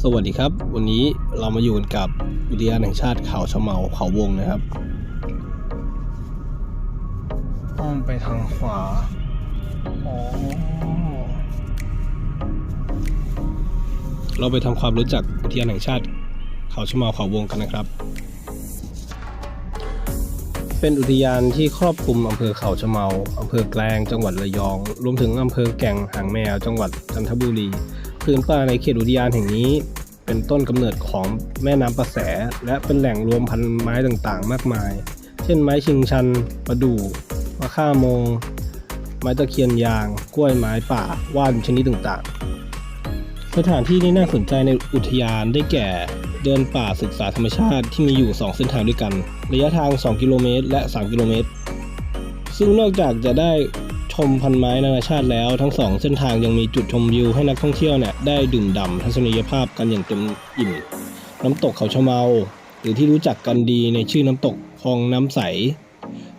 สวัสดีครับ วันนี้เรามาอยู่กันกับอุทยานแห่งชาติเขาชะเมาเขาวงนะครับอ้อมไปทางขวาอ๋อเราไปทำความรู้จักอุทยานแห่งชาติ เขาชะเมาเขาวงกันนะครับ เป็นอุทยานที่ครอบคลุมอำเภอเขาชะเมาอำเภอแกลงจังหวัดระยอง รวมถึงอำเภอแก่งหางแมวจังหวัดจันทบุรี พื้นป่าในเขตอุทยานแห่งนี้ เป็นต้นกำเนิดของแม่น้ำประแส และเป็นแหล่งรวมพันธุ์ไม้ต่างๆ มากมาย เช่นไม้ชิงชัน ประดู่มะข่าโมง ไม้ตะเคียนยาง กล้วยไม้ป่า ว่านชนิดต่างๆ สถานที่ที่น่าสนใจในอุทยานได้แก่ เดินป่าศึกษาธรรมชาติที่มีอยู่ 2 เส้นทางด้วยกัน ระยะทาง 2 กิโลเมตร และ 3 กิโลเมตร ซึ่งนอกจากจะได้ ชมพันไม้นานาชาติแล้วทั้งสองเส้นทางยังมีจุดชมวิวให้นักท่องเที่ยวเนี่ยได้ดื่มด่ำทัศนียภาพกันอย่างเต็มอิ่ม น้ำตกเขาชะเมา หรือที่รู้จักกันดีในชื่อน้ำตกคลองน้ำใส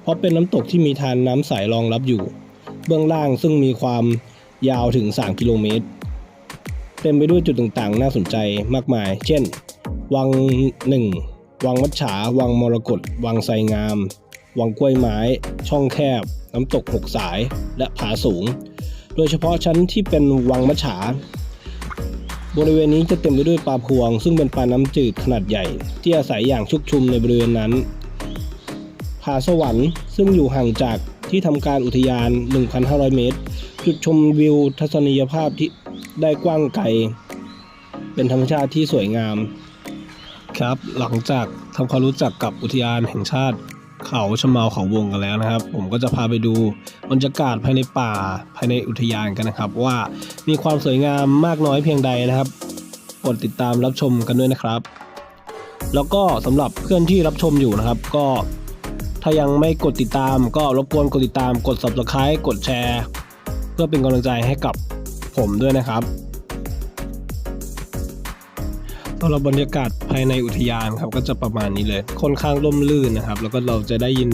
เพราะเป็นน้ำตกที่มีทานน้ำใสรองรับอยู่ เบื้องล่างซึ่งมีความยาวถึง 3 กิโลเมตร เต็มไปด้วยจุดต่างๆ น่าสนใจมากมาย เช่น วังหนึ่งวังมัจฉา วังมรกตวังไซงาม วังกล้วยไม้ ช่องแคบ น้ำตกหกสาย และผาสูง โดยเฉพาะชั้นที่เป็นวังมัจฉา บริเวณนี้จะเต็มไปด้วยปลาพวง ซึ่งเป็นปลาน้ำจืดขนาดใหญ่ ที่อาศัยอย่างชุกชุมในบริเวณนั้น ผาสวรรค์ซึ่งอยู่ห่างจากที่ทำการอุทยาน 1,500 เมตร จุดชมวิวทัศนียภาพที่ได้กว้างไกล เป็นธรรมชาติที่สวยงามครับหลังจากทำความรู้จักกับอุทยานแห่งชาติ เขาชะเมาเขาวงกันแล้วนะครับ ผมก็จะพาไปดูบรรยากาศภายในป่าภายในอุทยานกันนะครับ ว่ามีความสวยงามมากน้อยเพียงใดนะครับกดติดตามรับชมกันด้วยนะครับ แล้วก็สำหรับเพื่อนที่รับชมอยู่นะครับ ก็ถ้ายังไม่กดติดตามก็รบกวนกดติดตามกด subscribe กดแชร์ เพื่อเป็นกำลังใจให้กับผมด้วยนะครับ สำหรับบรรยากาศภายในอุทยานครับก็จะประมาณนี้เลย ค่อนข้างร่มรื่นนะครับ แล้วก็เราจะได้ยิน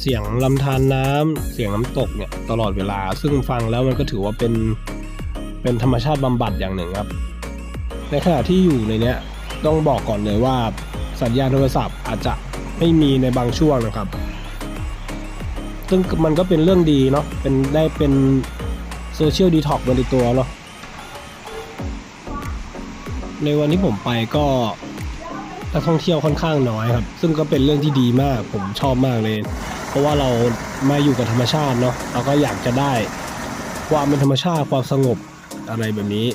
เสียงลำธารน้ำเสียงน้ำตกเนี่ยตลอดเวลา ซึ่งฟังแล้วมันก็ถือว่าเป็นเป็นธรรมชาติบำบัดอย่างหนึ่งครับ ในขณะที่อยู่ในเนี้ยต้องบอกก่อนเลยว่าสัญญาณโทรศัพท์อาจจะไม่มีในบางช่วงนะครับ ซึ่งมันก็เป็นเรื่องดีเนาะเป็นได้เป็นโซเชียลดีท็อกในตัวเนาะ ในวันที่ผมไปก็นักท่องเที่ยวค่อนข้างน้อยครับ ซึ่งก็เป็นเรื่องที่ดีมาก ผมชอบมากเลย เพราะว่าเรามาอยู่กับธรรมชาติเนาะเราก็อยากจะได้ ความเป็นธรรมชาติความสงบอะไรแบบนี้